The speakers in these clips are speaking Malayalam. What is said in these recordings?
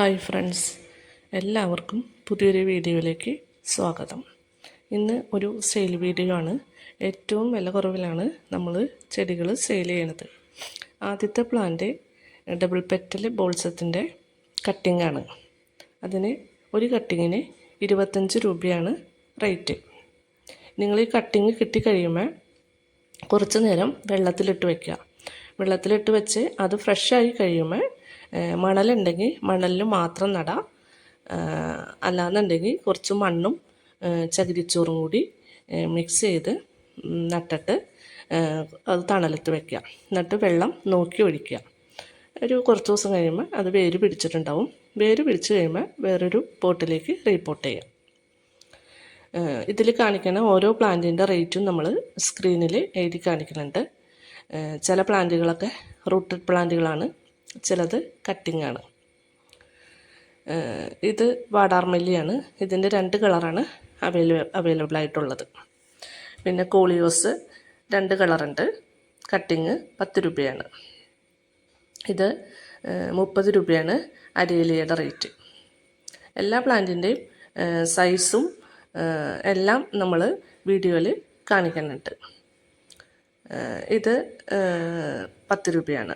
Hi friends. എല്ലാവർക്കും പുതിയൊരു വീഡിയോയിലേക്ക് സ്വാഗതം. ഇന്ന് ഒരു സെയിൽ വീഡിയോ ആണ്. ഏറ്റവും വില കുറവിലാണ് നമ്മൾ ചെടികൾ സെയിൽ ചെയ്യണത് ആദ്യത്തെ പ്ലാന്റ് ഡബിൾ പെറ്റൽ ബോൾസത്തിന്റെ കട്ടിംഗ് ആണ്. അതിന് ഒരു കട്ടിങ്ങിന് ഇരുപത്തഞ്ച് രൂപയാണ് റേറ്റ് നിങ്ങൾ ഈ കട്ടിങ് കിട്ടിക്കഴിയുമ്പോൾ കുറച്ച് നേരം വെള്ളത്തിലിട്ട് വയ്ക്കുക വെള്ളത്തിലിട്ട് വെച്ച് അത് ഫ്രഷായി കഴിയുമ്പോൾ മണലുണ്ടെങ്കിൽ മണലിൽ മാത്രം നടാം. അല്ലാന്നുണ്ടെങ്കിൽ കുറച്ച് മണ്ണും ചകിരിച്ചോറും കൂടി മിക്സ് ചെയ്ത് നട്ടിട്ട് അത് തണലത്ത് വയ്ക്കുക എന്നിട്ട് വെള്ളം നോക്കി ഒഴിക്കുക. ഒരു കുറച്ച് ദിവസം കഴിയുമ്പോൾ അത് വേര് പിടിച്ചിട്ടുണ്ടാവും. വേര് പിടിച്ച് കഴിയുമ്പോൾ വേറൊരു പോട്ടിലേക്ക് റീപോർട്ട് ചെയ്യാം. ഇതിൽ കാണിക്കുന്ന ഓരോ പ്ലാന്റിന്റെ റേറ്റും നമ്മൾ സ്ക്രീനിൽ എഴുതി കാണിക്കുന്നുണ്ട്. ചില പ്ലാന്റുകളൊക്കെ റൂട്ടഡ് പ്ലാന്റുകളാണ്. ചിലത് കട്ടിംഗ് ആണ്. ഇത് വാടാർമല്ലിയാണ് ഇതിന്റെ രണ്ട് കളറാണ് അവൈലബിൾ അവൈലബിൾ ആയിട്ടുള്ളത്. പിന്നെ കോളിയോസ് രണ്ട് കളറുണ്ട് കട്ടിങ് പത്ത് രൂപയാണ്. ഇത് മുപ്പത് രൂപയാണ് അരിയലിയുടെ റേറ്റ് എല്ലാ പ്ലാന്റിന്റെയും സൈസും എല്ലാം നമ്മൾ വീഡിയോയിൽ കാണിക്കുന്നുണ്ട്. ഇത് പത്ത് രൂപയാണ്.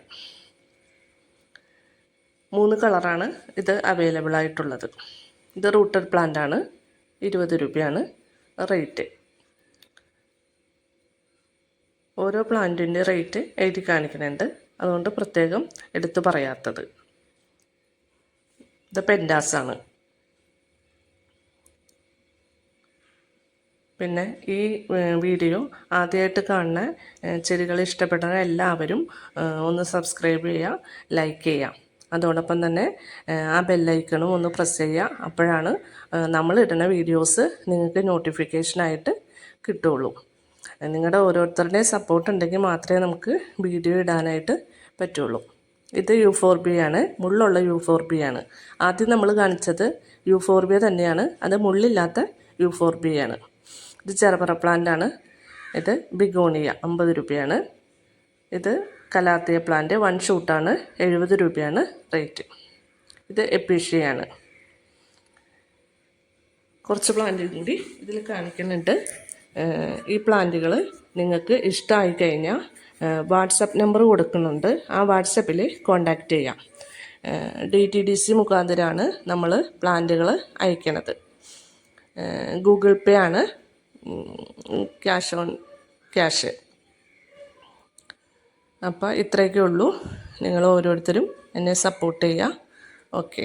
മൂന്ന് കളറാണ് ഇത് അവൈലബിൾ ആയിട്ടുള്ളത്. ഇത് റൂട്ടഡ് പ്ലാന്റ് ആണ്. ഇരുപത് രൂപയാണ് റേറ്റ് ഓരോ പ്ലാന്റിന്റെ റേറ്റ് എഴുതി കാണിക്കുന്നുണ്ട്. അതുകൊണ്ട് പ്രത്യേകം എടുത്തു പറയാത്തത്. ഇത് പെൻഡാസ് ആണ്. പിന്നെ ഈ വീഡിയോ ആദ്യമായിട്ട് കാണുന്ന ചെടികൾ ഇഷ്ടപ്പെടുന്ന എല്ലാവരും ഒന്ന് സബ്സ്ക്രൈബ് ചെയ്യുക ലൈക്ക് ചെയ്യുക. അതോടൊപ്പം തന്നെ ആ ബെല്ലൈക്കണും ഒന്ന് പ്രസ് ചെയ്യുക. അപ്പോഴാണ് നമ്മൾ ഇടുന്ന വീഡിയോസ് നിങ്ങൾക്ക് നോട്ടിഫിക്കേഷനായിട്ട് കിട്ടുള്ളൂ. നിങ്ങളുടെ ഓരോരുത്തരുടെയും സപ്പോർട്ട് ഉണ്ടെങ്കിൽ മാത്രമേ നമുക്ക് വീഡിയോ ഇടാനായിട്ട് പറ്റുള്ളൂ. ഇത് യൂഫോർബിയ ആണ്. മുള്ളുള്ള യൂഫോർബിയ ആണ്. ആദ്യം നമ്മൾ കാണിച്ചത് യൂഫോർബിയ തന്നെയാണ്. അത് മുള്ളില്ലാത്ത യൂഫോർബിയ ആണ്. ഇത് ചെറുപറ പ്ലാന്റ് ആണ്. ഇത് ബിഗോണിയ അമ്പത് രൂപയാണ്. ഇത് കലാത്തിയ പ്ലാന്റ് വൺ ഷൂട്ടാണ് എഴുപത് രൂപയാണ് റേറ്റ് ഇത് എപ്പീഷ്യയാണ് കുറച്ച് പ്ലാന്റ് കൂടി ഇതിൽ കാണിക്കുന്നുണ്ട്. ഈ പ്ലാന്റുകൾ നിങ്ങൾക്ക് ഇഷ്ടമായി കഴിഞ്ഞാൽ വാട്സപ്പ് നമ്പർ കൊടുക്കുന്നുണ്ട്. ആ വാട്സപ്പിൽ കോണ്ടാക്റ്റ് ചെയ്യാം. ഡി ടി ഡി സി മുഖാന്തരമാണ് നമ്മൾ പ്ലാന്റുകൾ അയക്കണത്. ഗൂഗിൾ പേ ആണ്. ക്യാഷ് ഓൺ ക്യാഷ് അപ്പോൾ ഇത്രയൊക്കെ ഉള്ളൂ. നിങ്ങൾ ഓരോരുത്തരും എന്നെ സപ്പോർട്ട് ചെയ്യുക ഓക്കെ